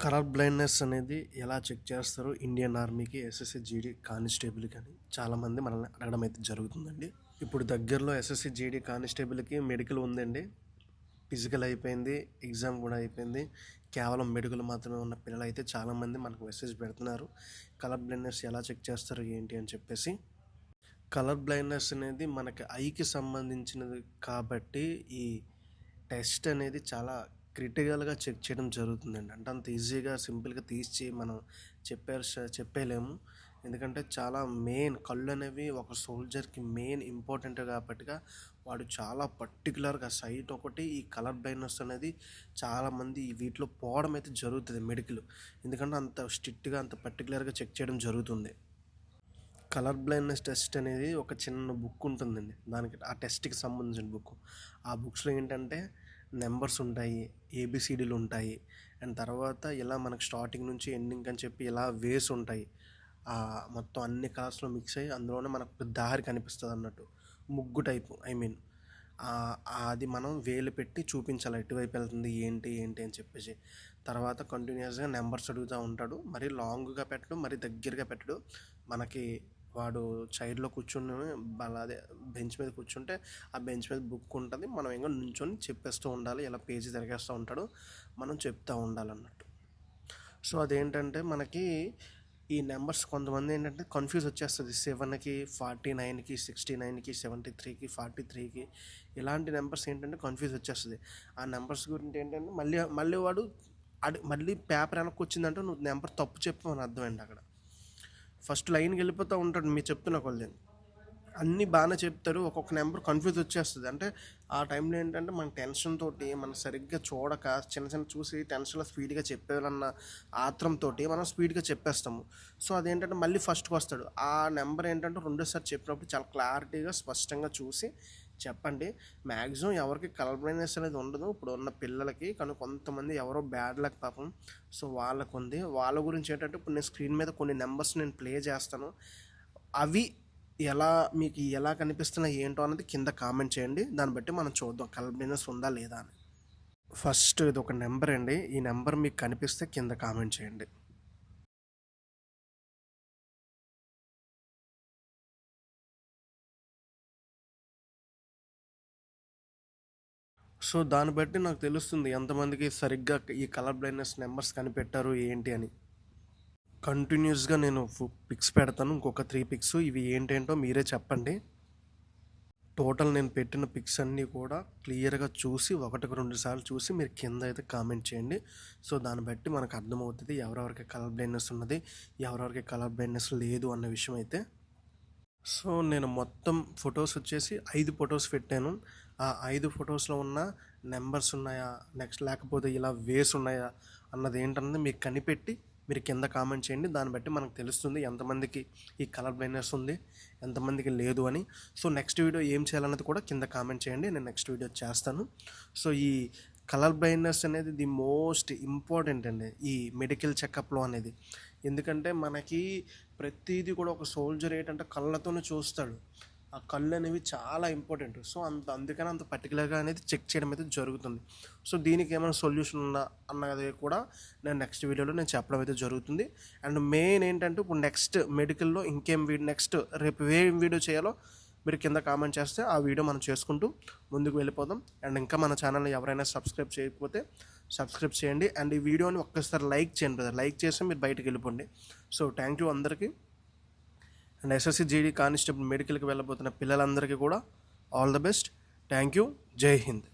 Colour blindness అనేది ఎలా check చేస్తారు? ఇండియన్ ఆర్మీకి ఎస్ఎస్సి జీడీ కానిస్టేబుల్కి అని చాలామంది మనల్ని అడగడం అయితే జరుగుతుందండి. ఇప్పుడు దగ్గరలో ఎస్ఎస్సి జీడీ కానిస్టేబుల్కి మెడికల్ ఉందండి. ఫిజికల్ అయిపోయింది ఎగ్జామ్ కూడా అయిపోయింది. కేవలం మెడికల్ మాత్రమే ఉన్న పిల్లలు అయితే చాలామంది మనకు మెసేజ్ పెడుతున్నారు. కలర్ బ్లైండ్నెస్ ఎలా చెక్ చేస్తారు? ఏంటి? అని చెప్పేసి. కలర్ బ్లైండ్నెస్ అనేది మనకి ఐకి సంబంధించినది కాబట్టి ఈ టెస్ట్ అనేది చాలా క్రిటికల్గా చెక్ చేయడం జరుగుతుందండి. అంటే అంత ఈజీగా సింపుల్గా తీసి మనం చెప్పే చెప్పేలేము. ఎందుకంటే చాలా మెయిన్ కళ్ళు అనేవి ఒక సోల్జర్కి మెయిన్ ఇంపార్టెంట్ కాబట్టిగా వాడు చాలా పర్టికులర్గా సైట్ ఒకటి ఈ కలర్ బ్లైండ్నెస్ అనేది చాలామంది వీటిలో పోవడం అయితే జరుగుతుంది మెడికల్. ఎందుకంటే అంత స్ట్రిక్ట్గా అంత పర్టికులర్గా చెక్ చేయడం జరుగుతుంది. కలర్ బ్లైండ్నెస్ టెస్ట్ అనేది ఒక చిన్న బుక్ ఉంటుందండి. దానికి ఆ టెస్ట్కి సంబంధించిన బుక్. ఆ బుక్స్లో ఏంటంటే నెంబర్స్ ఉంటాయి ఏబిసిడీలు ఉంటాయి. అండ్ తర్వాత ఇలా మనకు స్టార్టింగ్ నుంచి ఎండింగ్ అని చెప్పి ఇలా వేస్ ఉంటాయి. మొత్తం అన్ని కలర్స్లో మిక్స్ అయ్యి అందులోనే మనకు దారి కనిపిస్తుంది అన్నట్టు. ముగ్గు టైపు ఐ మీన్ అది మనం వేలు పెట్టి చూపించాలి. ఎటువైపు వెళ్తుంది ఏంటి ఏంటి అని చెప్పేసి. తర్వాత కంటిన్యూస్గా నెంబర్స్ అడుగుతూ ఉంటాడు. మరి లాంగ్గా పెట్టడు మరి దగ్గరగా పెట్టడు. మనకి వాడు చైర్లో కూర్చుని అదే బెంచ్ మీద కూర్చుంటే ఆ బెంచ్ మీద బుక్ ఉంటుంది. మనం ఇంకా నుంచొని చెప్పేస్తూ ఉండాలి. ఇలా పేజీ తిరిగేస్తూ ఉంటాడు. మనం చెప్తూ ఉండాలన్నట్టు. సో అదేంటంటే మనకి ఈ నెంబర్స్ కొంతమంది ఏంటంటే కన్ఫ్యూజ్ వచ్చేస్తుంది. సెవెన్కి ఫార్టీ నైన్కి సిక్స్టీ నైన్కి సెవెంటీ త్రీకి ఫార్టీ త్రీకి ఇలాంటి నెంబర్స్ ఏంటంటే కన్ఫ్యూజ్ వచ్చేస్తుంది. ఆ నెంబర్స్ గురించి ఏంటంటే మళ్ళీ మళ్ళీ వాడు అడి మళ్ళీ పేపర్ వెనక్కి వచ్చిందంటే నువ్వు నెంబర్ తప్పు చెప్పు అని అర్థమైంది అక్కడ. ఫస్ట్ లైన్కి వెళ్ళిపోతూ ఉంటాడు. మీరు చెప్తున్న కొద్ది అన్నీ బాగానే చెప్తారు. ఒక్కొక్క నెంబర్ కన్ఫ్యూజ్ వచ్చేస్తుంది. అంటే ఆ టైంలో ఏంటంటే మన టెన్షన్ తోటి మనం సరిగ్గా చూడక చిన్న చిన్న చూసి టెన్షన్లో స్పీడ్గా చెప్పేయాలన్న ఆత్రంతో మనం స్పీడ్గా చెప్పేస్తాము. సో అదేంటంటే మళ్ళీ ఫస్ట్కి వస్తాడు ఆ నెంబర్ ఏంటంటే రెండోసారి చెప్పినప్పుడు చాలా క్లారిటీగా స్పష్టంగా చూసి చెప్పండి. మ్యాక్సిమం ఎవరికి కలర్ బ్లైండ్నెస్ అనేది ఉండదు. ఇప్పుడు ఉన్న పిల్లలకి కానీ కొంతమంది ఎవరో బ్యాడ్ లక్ పాపం. సో వాళ్ళకు ఉంది వాళ్ళ గురించి ఏంటంటే ఇప్పుడు నేను స్క్రీన్ మీద కొన్ని నెంబర్స్ నేను ప్లే చేస్తాను. అవి ఎలా మీకు ఎలా కనిపిస్తున్నాయి ఏంటో అనేది కింద కామెంట్ చేయండి. దాన్ని బట్టి మనం చూద్దాం కలర్ బ్లైండ్నెస్ ఉందా లేదా అని. ఫస్ట్ ఇది ఒక నెంబర్ అండి. ఈ నెంబర్ మీకు కనిపిస్తే కింద కామెంట్ చేయండి. సో దాన్ని బట్టి నాకు తెలుస్తుంది ఎంతమందికి సరిగ్గా ఈ కలర్ బ్లైండ్నెస్ నెంబర్స్ కనిపెట్టారు ఏంటి అని. కంటిన్యూస్గా నేను పిక్స్ పెడతాను ఇంకొక త్రీ పిక్స్. ఇవి ఏంటేంటో మీరే చెప్పండి. టోటల్ నేను పెట్టిన పిక్స్ అన్నీ కూడా క్లియర్గా చూసి ఒకటికి రెండు సార్లు చూసి మీరు కింద అయితే కామెంట్ చేయండి. సో దాన్ని బట్టి మనకు అర్థమవుతుంది ఎవరెవరికి కలర్ బ్లైండ్నెస్ ఉన్నది ఎవరెవరికి కలర్ బ్లైండ్నెస్ లేదు అన్న విషయం అయితే. సో నేను మొత్తం ఫొటోస్ వచ్చేసి ఐదు ఫొటోస్ పెట్టాను. ఆ ఐదు ఫొటోస్లో ఉన్న నెంబర్స్ ఉన్నాయా? నెక్స్ట్ లేకపోతే ఇలా వేస్ ఉన్నాయా? అన్నది ఏంటన్నది మీకు కనిపెట్టి మీరు కింద కామెంట్ చేయండి. దాన్ని బట్టి మనకు తెలుస్తుంది ఎంతమందికి ఈ కలర్ బ్లైండ్నెస్ ఉంది ఎంతమందికి లేదు అని. సో నెక్స్ట్ వీడియో ఏం చేయాలన్నది కూడా కింద కామెంట్ చేయండి. నేను నెక్స్ట్ వీడియో చేస్తాను. సో ఈ కలర్ బ్లైండ్నెస్ అనేది ది మోస్ట్ ఇంపార్టెంట్ అండి ఈ మెడికల్ చెకప్లో అనేది. ఎందుకంటే మనకి ప్రతిదీ కూడా ఒక సోల్జర్ ఏంటంటే కళ్ళతోనే చూస్తాడు. ఆ కళ్ళు అనేవి చాలా ఇంపార్టెంట్. సో అంత అందుకని అంత పర్టికులర్గా అనేది చెక్ చేయడం అయితే జరుగుతుంది. సో దీనికి ఏమైనా సొల్యూషన్ ఉందా అన్నది కూడా నేను నెక్స్ట్ వీడియోలో నేను చెప్పడం అయితే జరుగుతుంది. అండ్ మెయిన్ ఏంటంటే ఇప్పుడు నెక్స్ట్ మెడికల్లో ఇంకేం వీడియో నెక్స్ట్ రేపు ఏం వీడియో చేయాలో మీరు కింద కామెంట్ చేస్తే ఆ వీడియో మనం చేసుకుంటూ ముందుకు వెళ్ళిపోదాం. అండ్ ఇంకా మన ఛానల్ని ఎవరైనా సబ్స్క్రైబ్ చేయకపోతే సబ్స్క్రైబ్ చేయండి. అండ్ ఈ వీడియోని ఒక్కసారి లైక్ చేయండి బ్రదర్. లైక్ చేస్తే మీరు బయటకు వెళ్ళిపోండి. సో థ్యాంక్ యూ అందరికీ. అండ్ ఎస్ఎస్సి జీడీ కానిస్టేబుల్ మెడికల్కి వెళ్ళబోతున్న పిల్లలందరికీ కూడా all the best. Thank you జై హింద్.